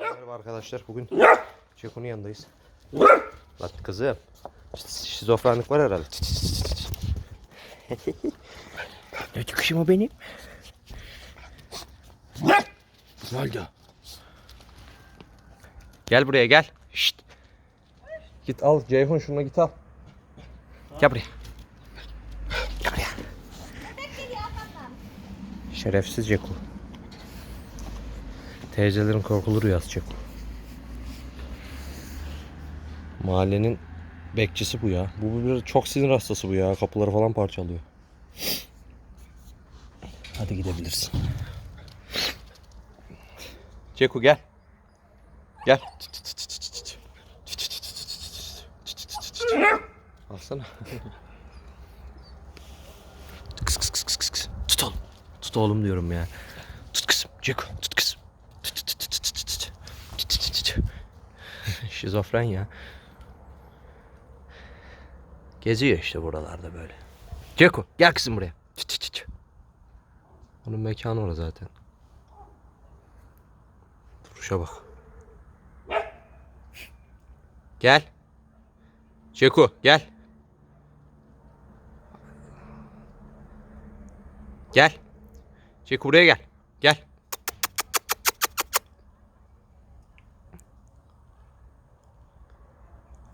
Merhaba arkadaşlar. Bugün Ceko'nun yanındayız. Lan kızım. Şizofrenlik var herhalde. ne çıkışım o benim? Oldu? Gel buraya gel. Şşt. Git al Ceyhun şunu git al. Gel buraya. Gel buraya. Şerefsiz Ceko. Teyzelerin korkulu rüyası Ceko. Mahallenin bekçisi bu ya. Bu bir çok sinir hastası bu ya. Kapıları falan parçalıyor. Hadi gidebilirsin. Ceku gel. Gel. Alsana. Kıs kıs kıs kıs kıs. Tut oğlum. Tut oğlum diyorum ya. Tut kızım. Ceku tut kızım. Tut tut tut tut tut tut. Tut tut tut tut. Şizofren ya. Geziyor işte buralarda böyle. Ceku gel kızım buraya. Tut tut tut. Onun mekanı orada zaten. Duruşa bak. Gel. Ceku gel. Gel. Ceku buraya gel. Gel.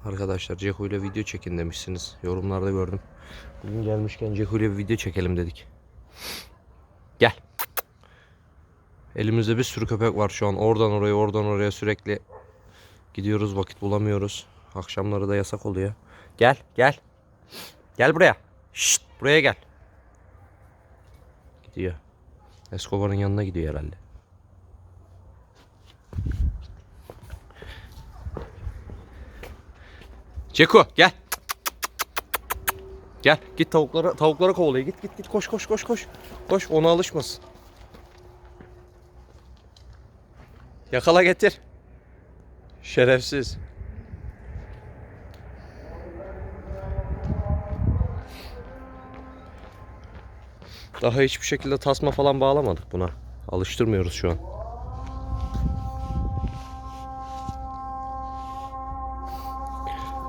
Arkadaşlar Ceku ile video çekin demişsiniz. Yorumlarda gördüm. Bugün gelmişken Ceku ile bir video çekelim dedik. Gel. Elimizde bir sürü köpek var şu an. Oradan oraya, oradan oraya sürekli gidiyoruz. Vakit bulamıyoruz. Akşamları da yasak oluyor. Gel, gel. Gel buraya. Şşt, buraya gel. Gidiyor. Escobar'ın yanına gidiyor herhalde. Ceko gel. Gel git tavuklara tavuklara kovalaya git git git koş koş koş koş. Koş ona alışmasın. Yakala getir. Şerefsiz. Daha hiçbir şekilde tasma falan bağlamadık buna. Alıştırmıyoruz şu an.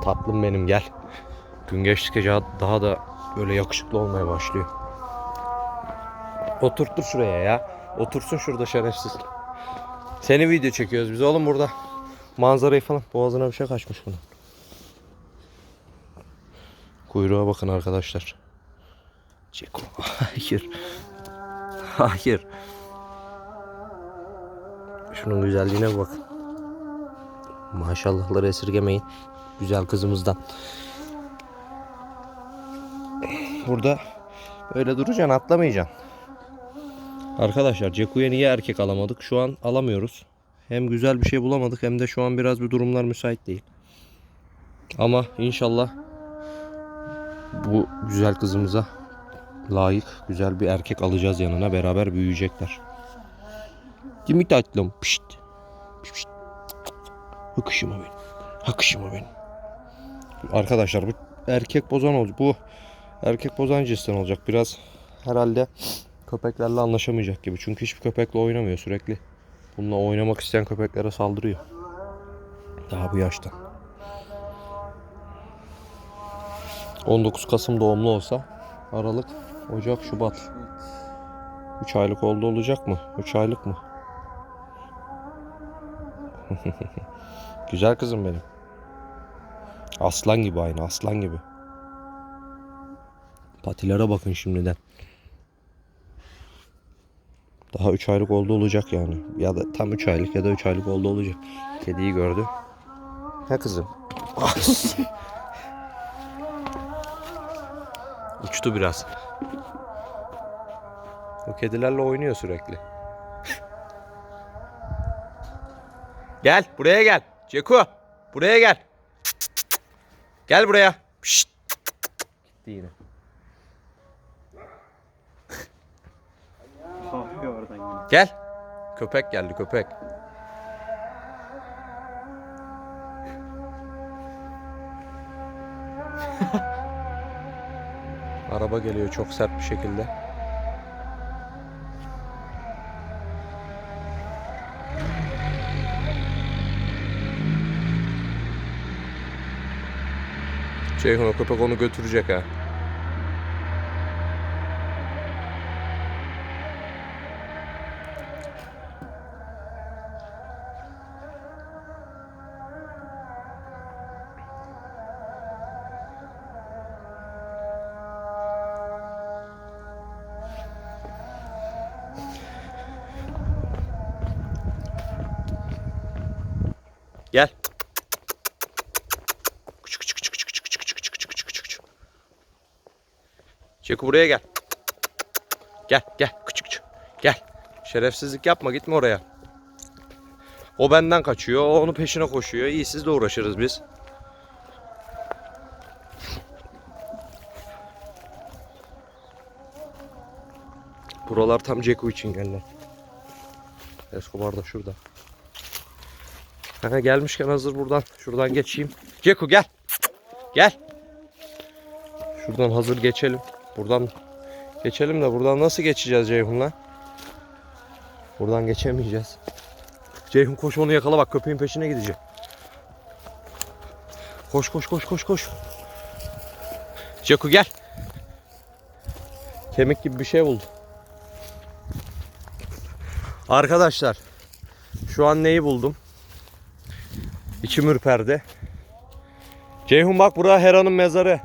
Tatlım benim gel. Gün geçtikçe daha da böyle yakışıklı olmaya başlıyor. Oturttur şuraya ya. Otursun şurada şerefsiz. Seni video çekiyoruz biz oğlum burada. Manzarayı falan. Boğazına bir şey kaçmış bunun. Kuyruğa bakın arkadaşlar. Ceko. Hayır. Hayır. Şunun güzelliğine bakın. Maşallahları esirgemeyin. Güzel kızımızdan. Burada böyle duracaksın atlamayacaksın. Arkadaşlar Ceku'ya niye erkek alamadık? Şu an alamıyoruz. Hem güzel bir şey bulamadık hem de şu an biraz bir durumlar müsait değil. Ama inşallah bu güzel kızımıza layık güzel bir erkek alacağız yanına beraber büyüyecekler. Değil mi tatlım? Pişt. Pişt. Hakışıma benim. Hakışıma benim. Arkadaşlar bu erkek bozan olacak. Bu erkek bozan cinsten olacak. Biraz herhalde köpeklerle anlaşamayacak gibi. Çünkü hiçbir köpekle oynamıyor sürekli. Bununla oynamak isteyen köpeklere saldırıyor. Daha bu yaşta. 19 Kasım doğumlu olsa Aralık, Ocak, Şubat. 3 aylık oldu olacak mı? 3 aylık mı? Güzel kızım benim. Aslan gibi aynı aslan gibi. Patilere bakın şimdiden. Daha 3 aylık oldu olacak yani. Ya da tam 3 aylık ya da 3 aylık oldu olacak. Kediyi gördü. Ha kızım. Uçtu biraz. O kedilerle oynuyor sürekli. Gel buraya gel. Ceku buraya gel. Gel buraya. Şşt. Gitti yine. Gel. Köpek geldi köpek. Araba geliyor çok sert bir şekilde. Ceyhun o köpek onu götürecek ha. Ceku buraya gel. Gel gel küçük küçük. Gel. Şerefsizlik yapma gitme oraya. O benden kaçıyor. O onun peşine koşuyor. İyi sizle uğraşırız biz. Buralar tam Ceku için geldi. Escobar da şurada. Ha, gelmişken hazır buradan şuradan geçeyim. Ceku gel. Gel. Şuradan hazır geçelim. Buradan geçelim de buradan nasıl geçeceğiz Ceyhun'la? Buradan geçemeyeceğiz. Ceyhun koş onu yakala bak köpeğin peşine gidecek. Koş koş koş koş koş. Ceku gel. Kemik gibi bir şey buldu. Arkadaşlar şu an neyi buldum? İçim ürperdi. Ceyhun bak bura Hera'nın mezarı.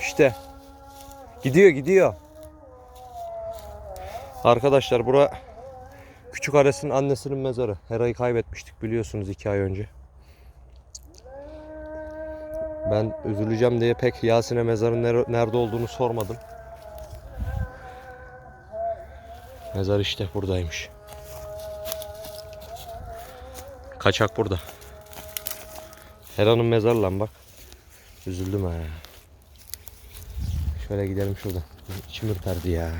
İşte. Gidiyor gidiyor. Arkadaşlar bura Küçük Ares'in annesinin mezarı. Hera'yı kaybetmiştik biliyorsunuz iki ay önce. Ben üzüleceğim diye pek Yasin'e mezarın nere- nerede olduğunu sormadım. Mezar işte buradaymış. Kaçak burada. Hera'nın mezarı lan bak. Üzüldüm ha. Şöyle gidelim şuradan. İçim ürperdi ya.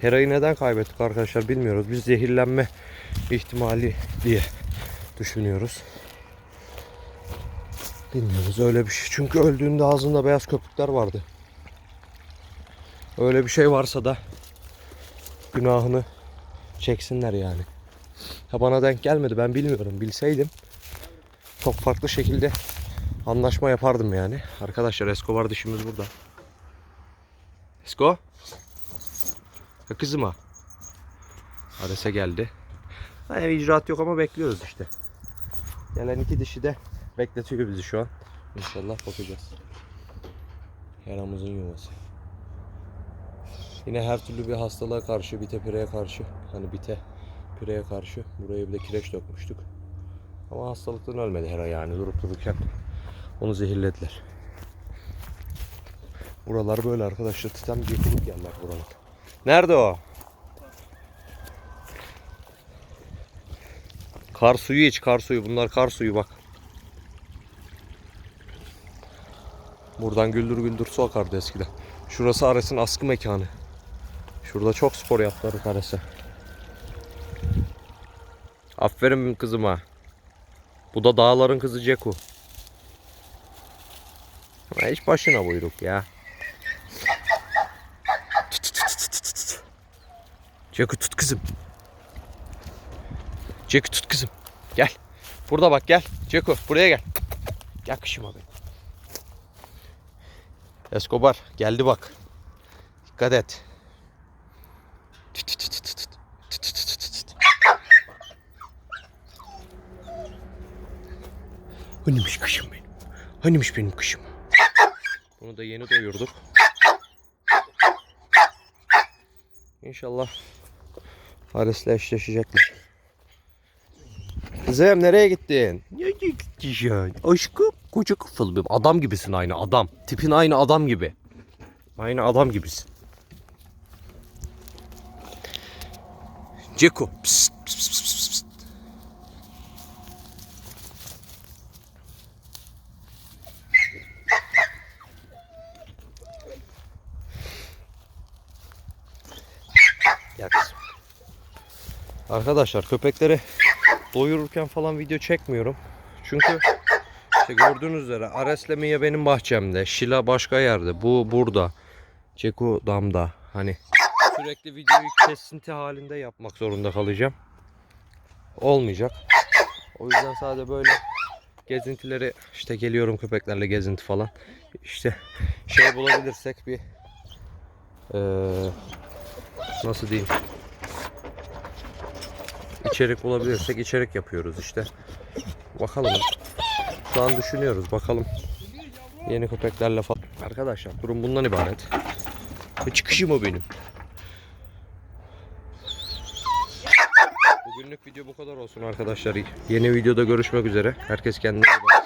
Hera'yı neden kaybettik arkadaşlar bilmiyoruz. Biz zehirlenme ihtimali diye düşünüyoruz. Bilmiyoruz öyle bir şey. Çünkü öldüğünde ağzında beyaz köpükler vardı. Öyle bir şey varsa da günahını çeksinler yani. Ha bana denk gelmedi ben bilmiyorum. Bilseydim çok farklı şekilde anlaşma yapardım yani. Arkadaşlar Escobar dişimiz burada. Esko. Ya kızım ha. Ares'e geldi. Yani icraat yok ama bekliyoruz işte. Gelen iki dişi de bekletiyor bizi şu an. İnşallah bakacağız. Yaramızın yuvası. Yine her türlü bir hastalığa karşı, bite pireye karşı, hani bite pireye karşı buraya bir de kireç dökmüştük. Ama hastalıktan ölmedi her yani durup dururken onu zehirlediler. Buralar böyle arkadaşlar. Titan yıkılık yerler buralar. Nerede o? Kar suyu iç, kar suyu. Bunlar kar suyu bak. Buradan güldür güldür su akardı eskiden. Şurası Ares'in askı mekanı. Şurada çok spor yaptılar Ares'e. Aferin kızıma. Bu da dağların kızı Ceku. Hiç başına buyruk ya. Tut, tut, tut, tut, tut, tut. Ceku tut kızım. Ceku tut kızım. Gel. Burada bak gel. Ceku buraya gel. Gel kışıma benim. Escobar geldi bak. Dikkat et. Hanimiş kışım benim. Hanimiş benim kışım. Bunu da yeni doyurduk. İnşallah Ares'le eşleşecekler. Kızım nereye gittin? Nereye gittin? Aşkım koca kafalı benim. Adam gibisin aynı adam. Tipin aynı adam gibi. Aynı adam gibisin. Ceko. Psst, psst, psst, Arkadaşlar köpekleri doyururken falan video çekmiyorum. Çünkü işte gördüğünüz üzere Ares'le Mia benim bahçemde. Şila başka yerde. Bu burada. Ceku damda. Hani sürekli videoyu kesinti halinde yapmak zorunda kalacağım. Olmayacak. O yüzden sadece böyle gezintileri işte geliyorum köpeklerle gezinti falan. İşte şey bulabilirsek bir eee, nasıl diyeyim içerik bulabilirsek içerik yapıyoruz işte. Bakalım. Şu an düşünüyoruz bakalım. Yeni köpeklerle falan. Arkadaşlar durum bundan ibaret. Ve çıkışım o benim. Bugünlük video bu kadar olsun arkadaşlar. Yeni videoda görüşmek üzere. Herkes kendine iyi baksın.